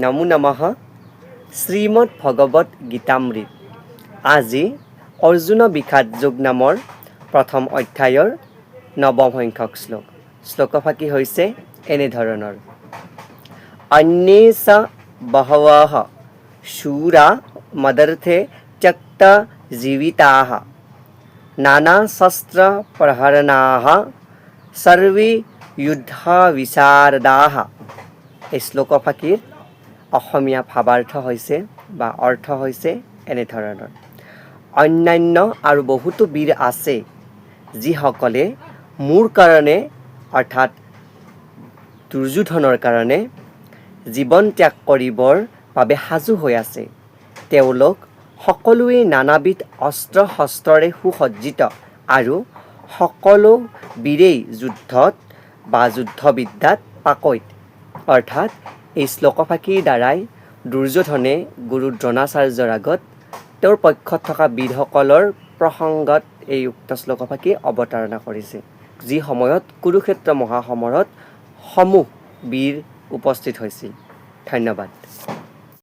নমো নমঃ। শ্ৰীমদ ভগৱত গীতামৃত। আজি অৰ্জুন বিষাদ যোগ নামৰ প্ৰথম অধ্যায়ৰ নৱম সংখ্যক শ্লোক। শ্লোকফাকি হৈছে? এনেধৰণৰ। অন্যে চ বহৱः শূৰা মদৰ্থে ত্যক্ত জীৱিতাः নানাশস্ত্ৰপ্ৰহৰণাः সৰ্বে যুদ্ধবিশাৰদাः এই শ্লোকফাকিৰ অসমীয়া ভাৱাৰ্থ হৈছে বা অৰ্থ হৈছে এনেধৰণৰ। অন্যান্য আৰু বহুতো বীৰ আছে যিসকলে মোৰ কাৰণে অৰ্থাৎ দুৰ্যোধনৰ কাৰণে জীৱন ত্যাগ কৰিবৰ বাবে সাজু হৈ আছে। তেওঁলোক সকলোৱে নানাবিধ অস্ত্ৰ শস্ত্ৰৰে সুসজ্জিত আৰু সকলো বীৰেই যুদ্ধত বা যুদ্ধবিদ্যাত পাকৈত অৰ্থাৎ এই শ্লোকফাকীৰ দ্বাৰাই দুৰ্যোধনে গুৰু দ্ৰোণাচাৰ্যৰ আগত তেওঁৰ পক্ষত থকা বীৰসকলৰ প্ৰসংগত এই উক্ত শ্লোকফাকী অৱতাৰণা কৰিছে যি সময়ত কুৰুক্ষেত্ৰ মহাসমৰত সমূহ বীৰ উপস্থিত হৈছিল। ধন্যবাদ।